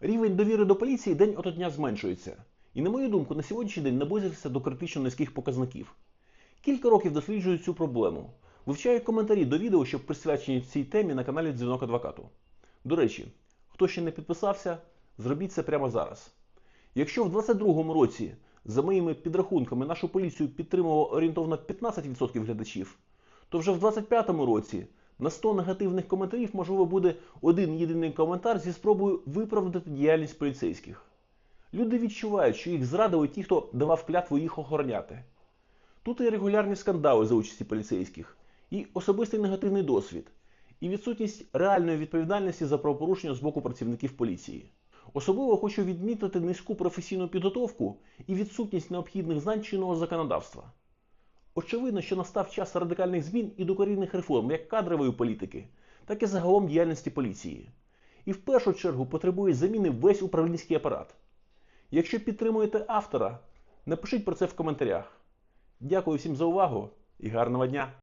Рівень довіри до поліції день ото дня зменшується. І, на мою думку, на сьогоднішній день наблизився до критично низьких показників. Кілька років досліджую цю проблему. Вивчаю коментарі до відео, що присвячені цій темі на каналі Дзвінок Адвокату. До речі, хто ще не підписався, зробіть це прямо зараз. Якщо в 2022 році, за моїми підрахунками, нашу поліцію підтримувало орієнтовно 15% глядачів, то вже в 2025 році на 100 негативних коментарів можливо буде один єдиний коментар зі спробою виправдати діяльність поліцейських. Люди відчувають, що їх зрадили ті, хто давав клятву їх охороняти. Тут і регулярні скандали за участі поліцейських, і особистий негативний досвід, і відсутність реальної відповідальності за правопорушення з боку працівників поліції. Особливо хочу відмітити низьку професійну підготовку і відсутність необхідних знань чинного законодавства. Очевидно, що настав час радикальних змін і докорінних реформ як кадрової політики, так і загалом діяльності поліції. І в першу чергу потребує заміни весь управлінський апарат. Якщо підтримуєте автора, напишіть про це в коментарях. Дякую всім за увагу і гарного дня!